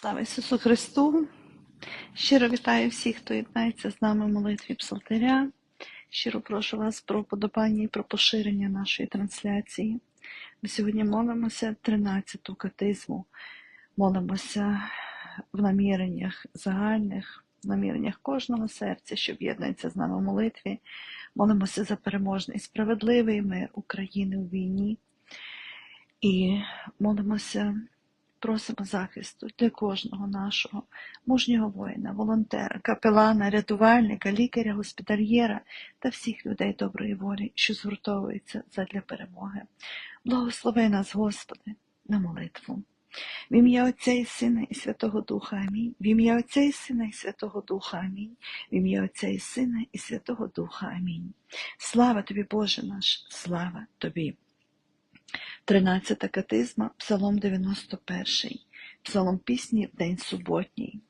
Слава Ісусу Христу! Щиро вітаю всіх, хто єднається з нами в молитві Псалтиря. Щиро прошу вас про подобання і про поширення нашої трансляції. Ми сьогодні молимося 13-ту катизму, молимося в наміреннях загальних, в наміреннях кожного серця, що об'єднується з нами в молитві. Молимося за переможний справедливий мир України у війні. І молимося Просимо захисту для кожного нашого мужнього воїна, волонтера, капелана, рятувальника, лікаря, госпітальєра та всіх людей доброї волі, що згуртовуються задля перемоги. Благослови нас, Господи, на молитву. В ім'я Отця і Сина і Святого Духа Амінь. В ім'я Отця і Сина і Святого Духа Амінь. В ім'я Отця і Сина і Святого Духа Амінь. Слава тобі, Боже наш, слава тобі. 13 катизма, Псалом 91, Псалом пісні в день суботній.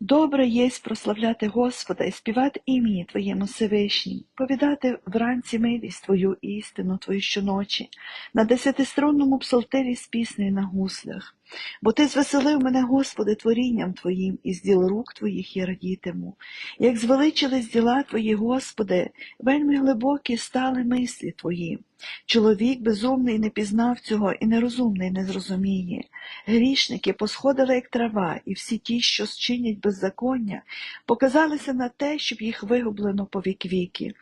Добре єсть прославляти Господа і співати імені Твоєму Всевишнім, повідати вранці милість Твою істину Твою щоночі, на десятиструнному псалтирі з піснею на гуслях. Бо ти звеселив мене, Господи, творінням Твоїм, і з діл рук Твоїх я радітиму. Як звеличились діла Твої, Господи, вельми глибокі стали мислі Твої. Чоловік безумний не пізнав цього, і нерозумний не зрозуміє. Грішники посходили, як трава, і всі ті, що зчинять беззаконня, показалися на те, щоб їх вигублено по вік віки.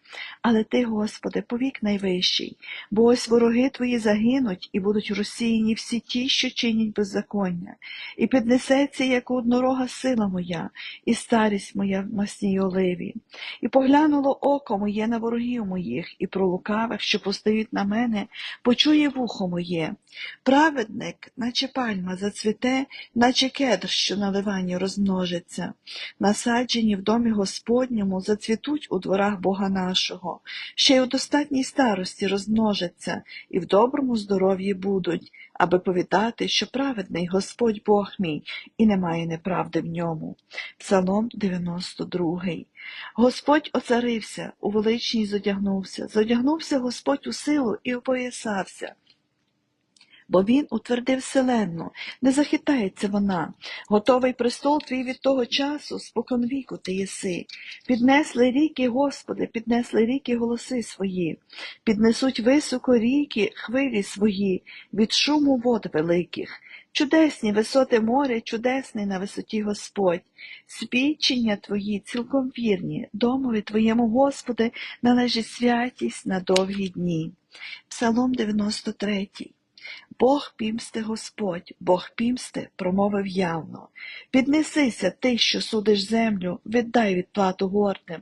Але ти, Господи, повік найвищий, бо ось вороги Твої загинуть і будуть розсіяні всі ті, що чинять беззаконня, і піднесеться, як однорога сила моя, і старість моя в масній оливі. І поглянуло око моє на ворогів моїх, і про лукавих, що постають на мене, почує вухо моє. Праведник, наче пальма, зацвіте, наче кедр, що на ливані розмножиться. Насаджені в домі Господньому, зацвітуть у дворах Бога нашого, ще й у достатній старості розмножаться, і в доброму здоров'ї будуть, аби повідати, що праведний Господь Бог мій, і немає неправди в ньому. Псалом 92. Господь оцарився, у величній зодягнувся, зодягнувся Господь у силу і упоясався. Бо він утвердив вселенну, не захитається вона. Готовий престол твій від того часу, спокон віку ти єси. Піднесли ріки, Господи, піднесли ріки голоси свої, піднесуть високо ріки, хвилі свої, від шуму вод великих. Чудесні висоти моря, чудесний на висоті Господь. Свідчення Твої цілком вірні, домові Твоєму, Господи, належить святість на довгі дні. Псалом 93 Бог пімсти Господь, Бог пімсти промовив явно. Піднесися ти, що судиш землю, віддай відплату гордим.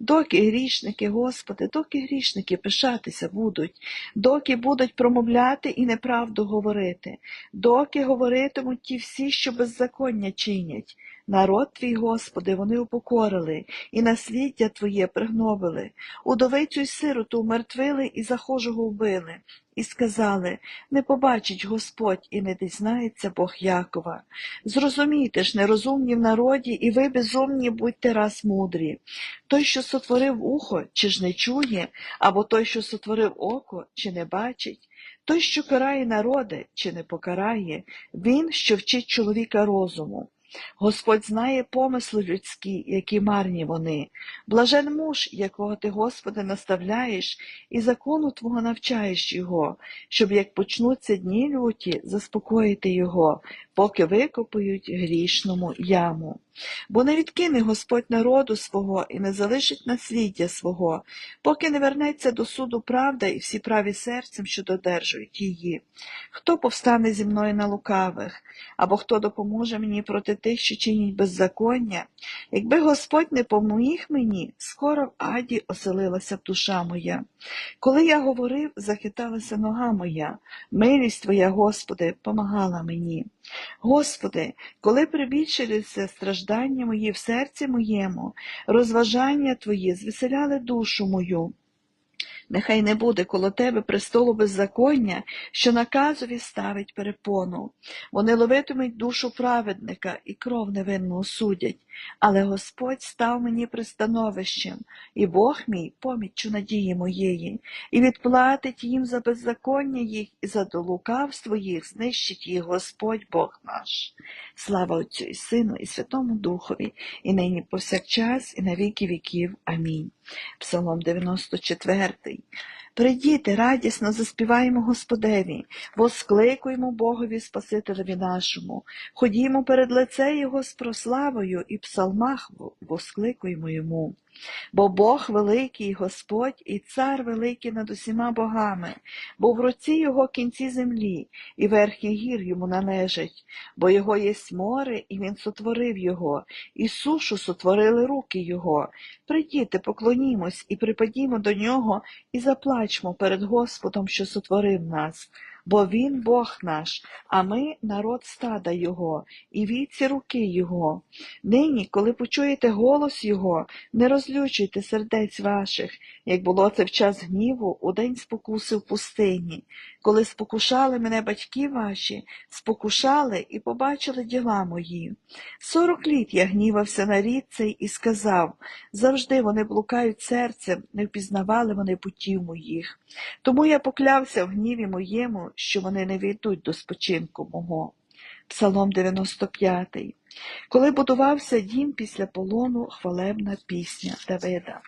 Доки грішники, Господи, доки грішники пишатися будуть, доки будуть промовляти і неправду говорити, доки говоритимуть ті всі, що беззаконня чинять. Народ твій, Господи, вони упокорили, і насліддя Твоє пригнобили, удовицю й сироту умертвили і захожого вбили. І сказали, не побачить Господь і не дізнається Бог Якова. Зрозумійте ж, нерозумні в народі, і ви безумні будьте раз мудрі. Той, що сотворив ухо, чи ж не чує, або той, що сотворив око, чи не бачить, той, що карає народи, чи не покарає, він, що вчить чоловіка розуму. Господь знає помисли людські, які марні вони. Блажен муж, якого ти, Господи, наставляєш, і закону Твого навчаєш його, щоб як почнуться дні люті, заспокоїти його, поки викопають грішному яму. Бо не відкине Господь народу свого і не залишить насліддя свого, поки не вернеться до суду правда і всі праві серцем, що додержують її. Хто повстане зі мною на лукавих, або хто допоможе мені проти тих, що чинять беззаконня? Якби Господь не поміг мені, скоро в аді оселилася б душа моя. Коли я говорив, захиталася нога моя, милість Твоя, Господи, помагала мені. Господи, коли прибільшилися страждання мої в серці моєму, розважання Твої звеселяли душу мою. Нехай не буде коло тебе престолу беззаконня, що наказові ставить перепону. Вони ловитимуть душу праведника і кров невинну осудять. Але Господь став мені пристановищем, і Бог мій поміччю надії моєї, і відплатить їм за беззаконня їх, і за лукавство їх знищить їх Господь Бог наш. Слава Отцю і Сину, і Святому Духові, і нині повсякчас, і на віки віків. Амінь. Псалом 94. Прийдіте, радісно заспіваємо Господеві, воскликуємо Богові Спасителеві нашому, ходімо перед лице Його з прославою і псалмах воскликуємо Йому. Бо Бог великий Господь і цар великий над усіма богами, бо в руці Його кінці землі, і верхні гір йому належать, бо Його є море, і Він сотворив його, і сушу сотворили руки Його. Прийдіте, поклонімось і припадімо до нього, і заплачмо перед Господом, що сотворив нас. Бо він Бог наш, а ми народ стада Його, і віці руки Його. Нині, коли почуєте голос Його, не розлючуйте сердець ваших, як було це в час гніву у день спокуси в пустині, коли спокушали мене батьки ваші, спокушали і побачили діла мої. Сорок літ я гнівався на рід цей і сказав завжди вони блукають серцем, не впізнавали вони путів моїх. Тому я поклявся в гніві моєму, що вони не війдуть до спочинку мого. Псалом 95. Коли будувався дім після полону, хвалебна пісня Давида.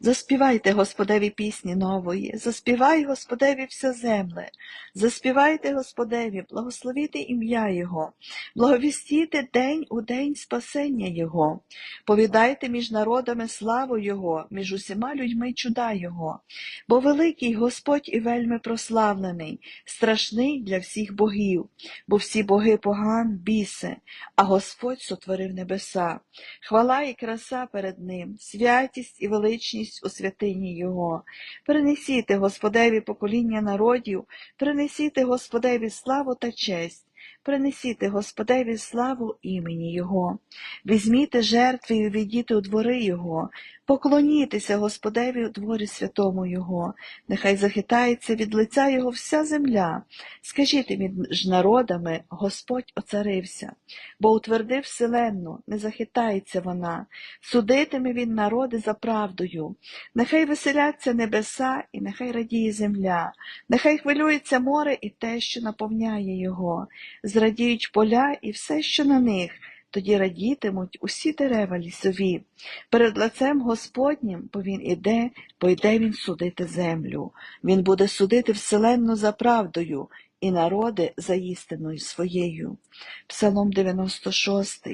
Заспівайте Господеві пісні нової, заспівай Господеві вся земле, заспівайте Господеві, благословіте ім'я Його, благовістіте день у день спасення Його, повідайте між народами славу Його, між усіма людьми чуда Його, бо великий Господь і вельми прославлений, страшний для всіх богів, бо всі боги поган, біси, а Господь сотворив небеса. Хвала і краса перед Ним, святість і величність у святині Його. Принесіте Господеві покоління народів, принесіте Господеві славу та честь. Принесіте Господеві славу імені Його, візьміте жертви і увійдіть у двори Його, поклонітеся Господеві у дворі святому Його, нехай захитається від лиця Його вся земля. Скажіть між народами, Господь оцарився, бо утвердив вселенну, не захитається вона, судитиме він народи за правдою. Нехай веселяться небеса, і нехай радіє земля, нехай хвилюється море і те, що наповняє його. Зрадіють поля і все, що на них, тоді радітимуть усі дерева лісові. Перед лицем Господнім, бо він іде, бо йде він судити землю. Він буде судити вселенну за правдою і народи за істиною своєю. Псалом 96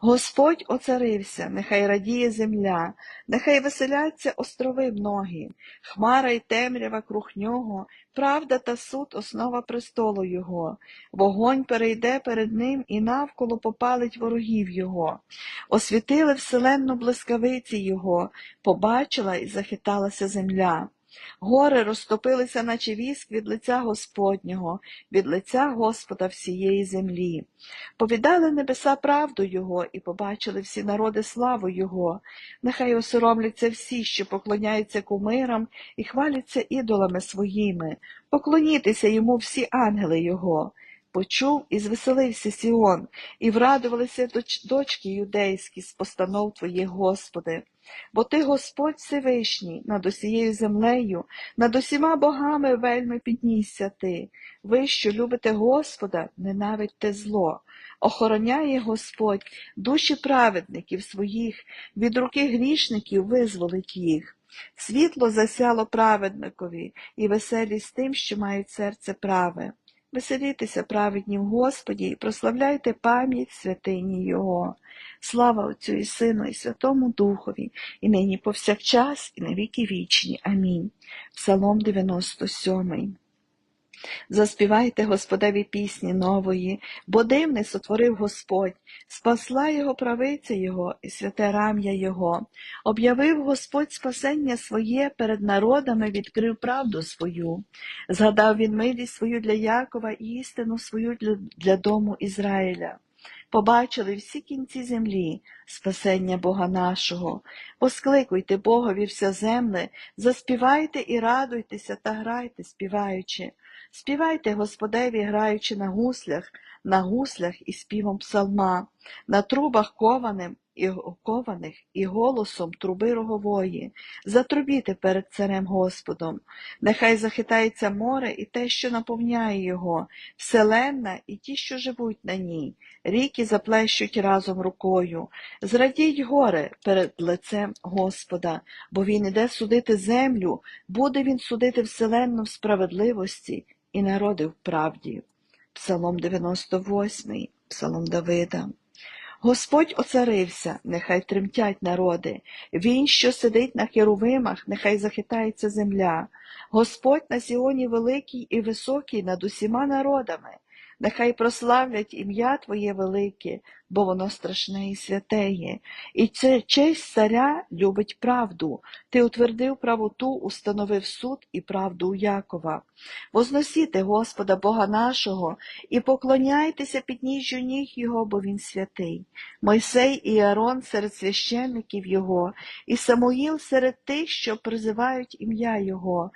Господь оцарився, нехай радіє земля, нехай веселяться острови многі, хмара й темрява круг нього, правда та суд основа престолу Його, вогонь перейде перед ним і навколо попалить ворогів Його. Освітили вселенну блискавиці Його, побачила і захиталася земля. Гори розтопилися, наче віск від лиця Господнього, від лиця Господа всієї землі. Повідали небеса правду Його, і побачили всі народи славу Його. Нехай осоромляться всі, що поклоняються кумирам і хваляться ідолами своїми. поклонітися йому всі ангели Його. Почув і звеселився Сіон, і врадувалися дочки юдейські з постанов Твоїх, Господи. Бо ти Господь Всевишній, над усією землею, над усіма богами вельми піднісся ти. Ви, що любите Господа, ненавидьте зло. Охороняє Господь душі праведників своїх, від руки грішників визволить їх. Світло засяло праведникові і веселість тим, що мають серце праве. Веселітеся праведні в Господі і прославляйте пам'ять святині Його. Слава Отцю і Сину, і Святому Духові, і нині повсякчас, і на віки вічні. Амінь. Псалом 97 Заспівайте Господеві пісні нової, бо дивний сотворив Господь, спасла його правиця Його і святе рам'я Його, об'явив Господь спасення своє перед народами, відкрив правду свою, згадав він милість свою для Якова і істину свою для, дому Ізраїля. побачили всі кінці землі спасення Бога нашого. Воскликуйте Богові вся земле, заспівайте і радуйтеся та грайте, співаючи. Співайте Господеві, граючи на гуслях, на гуслях і співом псалма, на трубах кованим і кованих і голосом труби рогової. Затрубіте перед царем Господом. Нехай захитається море і те, що наповняє його, вселенна і ті, що живуть на ній. Ріки заплещуть разом рукою. Зрадіть горе перед лицем Господа, бо він іде судити землю, буде він судити вселенну в справедливості і народи в правді. Псалом 98, Псалом Давида. Господь оцарився, нехай тремтять народи, Він, що сидить на херовимах, нехай захитається земля. Господь на Сіоні великий і високий над усіма народами, нехай прославлять ім'я Твоє велике, бо воно страшне і святе є. І це честь царя любить правду. Ти утвердив правоту, установив суд і правду у Якова. Возносіте Господа Бога нашого і поклоняйтеся підніжжю ніг Його, бо Він святий. Мойсей і Аарон серед священників Його, і Самуїл серед тих, що призивають ім'я Його.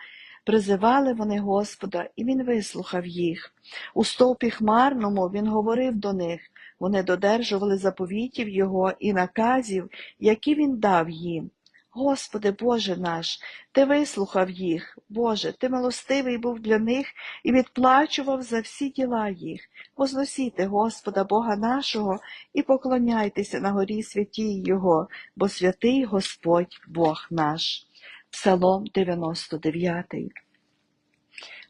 Призивали вони Господа, і Він вислухав їх. У стовпі хмарному Він говорив до них, вони додержували заповітів Його і наказів, які Він дав їм. Господи Боже наш, Ти вислухав їх, Боже, Ти милостивий був для них і відплачував за всі діла їх. Возносіте Господа Бога нашого і поклоняйтеся на горі святій Його, бо святий Господь Бог наш. Псалом 99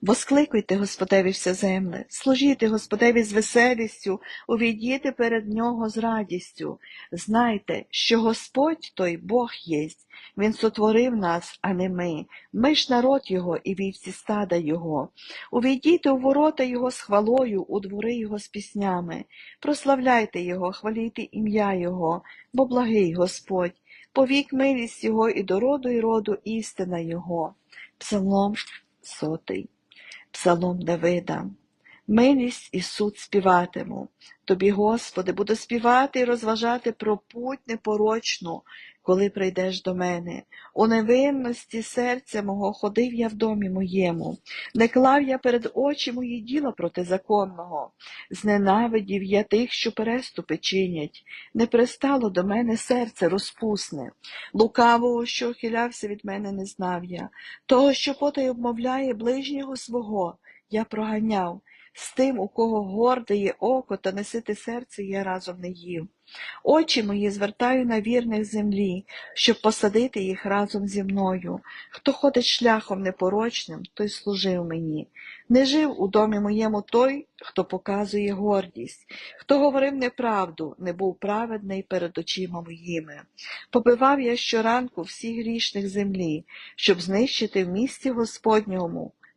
Воскликуйте Господеві вся земле, служіть Господеві з веселістю, увійдіте перед Нього з радістю. Знайте, що Господь той Бог єсть, Він сотворив нас, а не ми. Ми ж народ Його і вівці стада Його. Увійдіте у ворота Його з хвалою, у двори Його з піснями. Прославляйте Його, хвалійте ім'я Його, бо благий Господь. Повік милість Його і до роду і роду істина Його. Псалом сотий. Псалом Давида. Милість і суд співатиму. Тобі, Господи, буду співати і розважати про путь непорочну, коли прийдеш до мене. У невинності серця мого ходив я в домі моєму, не клав я перед очі мої діла протизаконного, зненавидів я тих, що переступи чинять, не пристало до мене серце розпусне, лукавого, що ухилявся від мене, не знав я, того, що потай обмовляє ближнього свого, я проганяв. З тим, у кого горде є око та несити серце, я разом не їв. Очі мої звертаю на вірних землі, щоб посадити їх разом зі мною. Хто ходить шляхом непорочним, той служив мені. Не жив у домі моєму той, хто показує гордість, хто говорив неправду, не був праведний перед очима моїми. Побивав я щоранку всіх грішних землі, щоб знищити в місті Господньому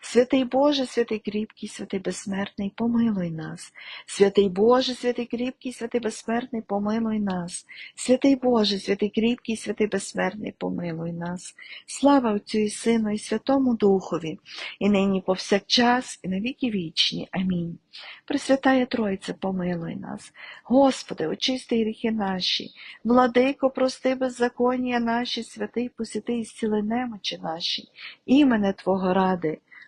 Святий Боже, святий кріпкий, святий безсмертний, помилуй нас. Святий Боже, святий кріпкий, святий безсмертний, помилуй нас. Святий Боже, святий кріпкий, святий безсмертний, помилуй нас. Слава Отцю і Сину, і Святому Духові, і нині повсякчас, і на віки вічні. Амінь. Пресвятая Тройце, помилуй нас. Господи, очисти гріхи наші, владико, прости беззаконня наші, святий посіти і зціли немочі наші, імене Твого ради.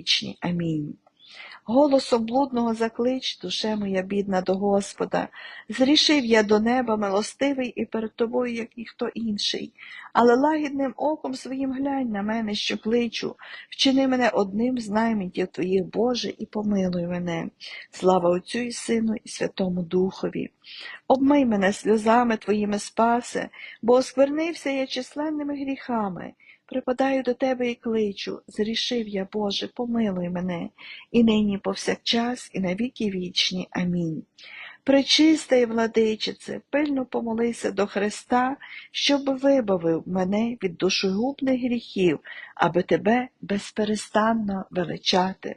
вічні. Амінь. Голосом блудного заклич, душе моя бідна до Господа. Зрішив я до неба милостивий і перед тобою, як ніхто інший. Але лагідним оком своїм глянь на мене, що кличу, вчини мене одним з наймітів твоїх, Боже, і помилуй мене. Слава Отцю і Сину, і Святому Духові. Обмий мене сльозами твоїми спасе, бо осквернився я численними гріхами. Припадаю до тебе і кличу, зрішив я, Боже, помилуй мене, і нині повсякчас, і на віки вічні. Амінь. Пречиста і владичице, пильно помолися до Христа, щоб вибавив мене від душогубних гріхів, аби тебе безперестанно величати.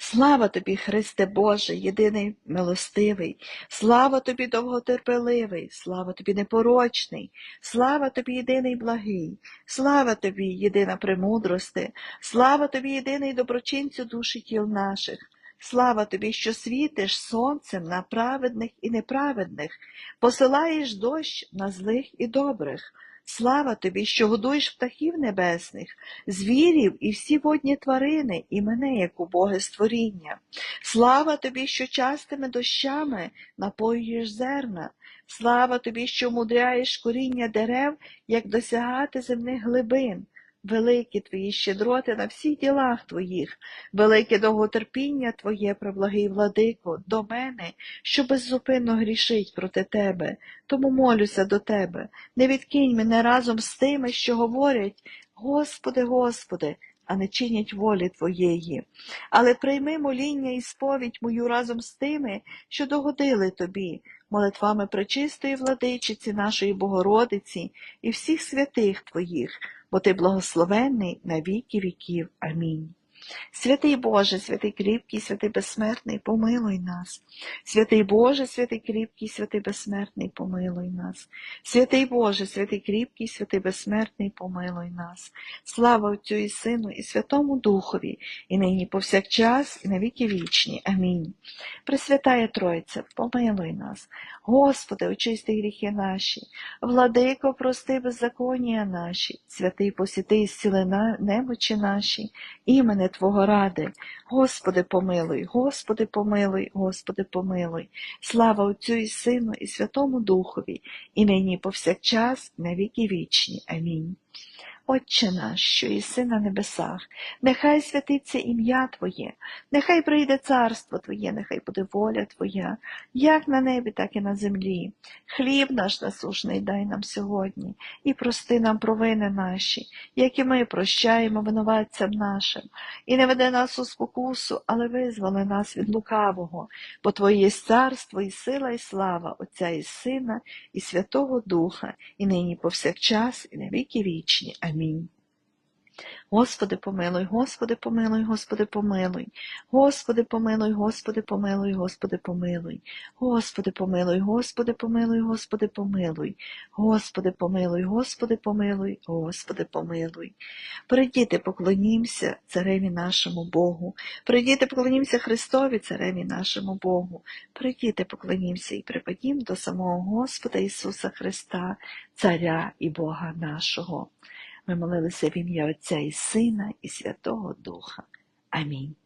Слава тобі, Христе Боже, єдиний милостивий, слава тобі довготерпеливий, слава тобі непорочний, слава тобі єдиний благий, слава тобі, єдина премудрости, слава тобі, єдиний доброчинцю душі тіл наших. Слава тобі, що світиш сонцем на праведних і неправедних, посилаєш дощ на злих і добрих. Слава тобі, що годуєш птахів небесних, звірів і всі водні тварини, і мене, як убоге створіння. Слава тобі, що частими дощами напоюєш зерна. Слава тобі, що мудряєш коріння дерев, як досягати земних глибин. Великі твої щедроти на всіх ділах твоїх, велике довготерпіння Твоє, преблагий владико, до мене, що беззупинно грішить проти тебе, тому молюся до тебе. Не відкинь мене разом з тими, що говорять, Господи, Господи, а не чинять волі Твоєї. Але прийми моління і сповідь мою разом з тими, що догодили тобі, молитвами пречистої владичиці нашої Богородиці і всіх святих Твоїх бо ти благословенний на віки віків. Амінь. Святий Боже, святий кріпкий, святий безсмертний, помилуй нас. Святий Боже, святий кріпкий, святий безсмертний, помилуй нас. Святий Боже, святий кріпкий, святий безсмертний, помилуй нас. Слава Отцю і Сину, і Святому Духові, і нині повсякчас, і на віки вічні. Амінь. Пресвятая Тройця, помилуй нас. Господи, очисти гріхи наші, владико, прости беззаконня наші, святий посіти зціли немочі наші, імене Твого ради. Господи, помилуй, Господи, помилуй, Господи, помилуй. Слава Отцю і Сину, і Святому Духові, і нині повсякчас, на віки вічні. Амінь. Отче наш, що єси на небесах, нехай святиться ім'я Твоє, нехай прийде царство Твоє, нехай буде воля Твоя, як на небі, так і на землі. Хліб наш насушний дай нам сьогодні, і прости нам провини наші, як і ми прощаємо винуватцям нашим, і не веде нас у спокусу, але визволи нас від лукавого, бо Твоє є царство, і сила, і слава Отця і Сина, і Святого Духа, і нині повсякчас, і на віки вічні. Амінь. Амінь. Господи, помилуй, Господи, помилуй, Господи, помилуй, Господи, помилуй, Господи, помилуй, Господи, помилуй, Господи, помилуй, Господи, помилуй, Господи, помилуй, Господи, помилуй, Господи, помилуй, Господи, помилуй. Придіти, поклонімся цареві нашому Богу, придіти, поклонімся Христові, цареві нашому Богу, придіти, поклонімся і припадім до самого Господа Ісуса Христа, Царя і Бога нашого. Ми молилися в ім'я Отця і Сина, і Святого Духа. Амінь.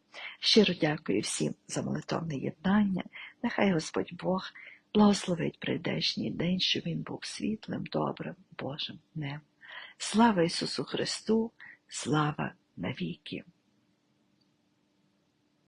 Щиро дякую всім за молитовне єднання. Нехай Господь Бог благословить прийдешній день, щоб він був світлим, добрим, Божим днем. Слава Ісусу Христу, слава навіки!